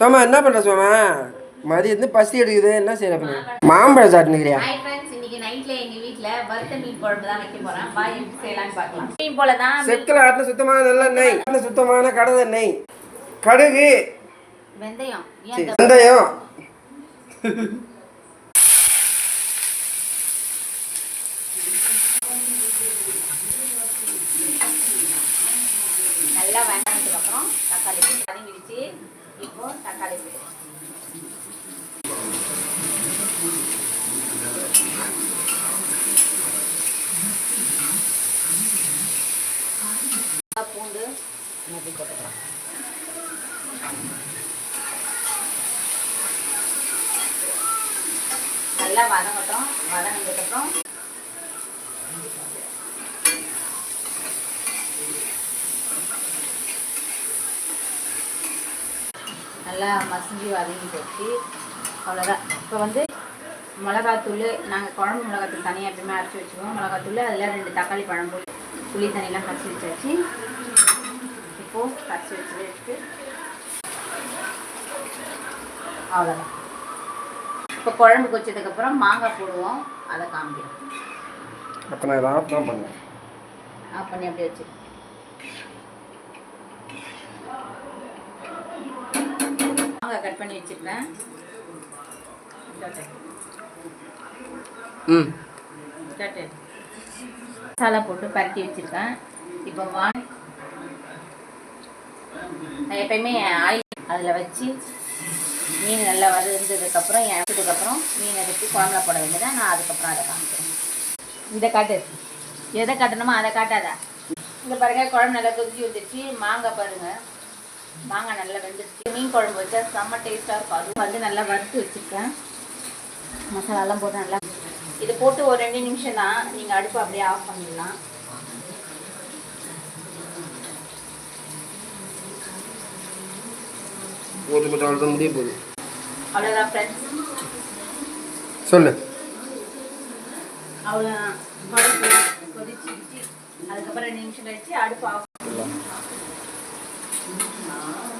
சோமா என்ன பண்ற சோமா மதியத்து பசி எடுக்குது. என்ன செய்யற பண்ண மாம்பழம் சாப்பிட்டுக்கிறியா இன்னைக்கு நைட்ல எங்க வீட்ல வறுத்த மீன் குழம்பு தான் வைக்க போறேன். பாய் எப்படி செய்யலாம்னு பார்க்கலாம். மீன் போல தான் செக்கில் ஆட்டின சுத்தமான நல்ல நெய் ஆட்டின சுத்தமான கடலை நெய் கடுகு. வெந்தயம். வெந்தயம். நல்லா வெங்காயத்துக்கு அப்புறம் தக்காளி போட்டு வதங்கிடுச்சு இப்போ தக்காளி போட்டு பூண்டு நெத்தி போட்டுக்கலாம். நல்லா வதங்கட்டும். வதங்கினதுக்கப்புறம் நல்லா மசிஞ்சு வதங்கி போச்சு. அவ்வளோதான் இப்போ வந்து மிளகாத்தூள் நாங்கள் குழம்பு மிளகாத்தூள் தனியாக எப்பயுமே அரைச்சி வச்சுக்குவோம். மிளகாத்தூள் அதில் ரெண்டு தக்காளி பழம் புளி புளி தண்ணியெலாம் கரைச்சி வச்சாச்சு. இப்போது கரைச்சி வச்சு வச்சுட்டு அவ்வளோதான் இப்போ குழம்பு கொச்சதுக்கப்புறம் மாங்காய் போடுவோம். அதை காமிக்கிறோம் அப்போ நான் ஆஃப் தான் பண்ணேன். ஆஃப் பண்ணி அப்படியே வச்சு மாங்காய் கட் பண்ணி வச்சுருக்கேன் ம். மசாலா போட்டு பரட்டி வச்சுருக்கேன். இப்போ வா நான் எப்பயுமே ஆயில் அதில் வச்சு மீன் நல்லா வதந்ததுக்கப்புறம் இறந்ததுக்கப்புறம் மீன் எடுத்து குழம்புல போட வேண்டியதான் நான் அதுக்கப்புறம் அதை காமிக்கிறேன். இதை காட்டு. எதை காட்டணுமோ அதை காட்டாதா. இங்கே பாருங்க குழம்பு நல்லா கொதிச்சு வந்துருச்சு. மாங்காய் பாருங்க. மாங்காய் நல்லா வெந்துருச்சு. மீன் குழம்பு வச்சா செம்ம டேஸ்ட்டாக இருக்கும். அதுவும் வந்து நல்லா வறுத்து வச்சுருக்கேன். மசாலாலாம் போட்டு நல்லா இது போட்டு ஒரு ரெண்டு நிமிஷம் தான் நீங்கள் அடுப்பு அப்படியே ஆஃப் பண்ணிடலாம். போது மட்டும் அவ்வளோ முடிய போகுது. அவ்வளோதான் ஃப்ரெண்ட்ஸ் சொல்லு. அவ்வளோதான் கொதிச்சிருச்சு அதுக்கப்புறம் ரெண்டு நிமிஷம் கழிச்சு அடுப்பு ஆஃப் 있구나.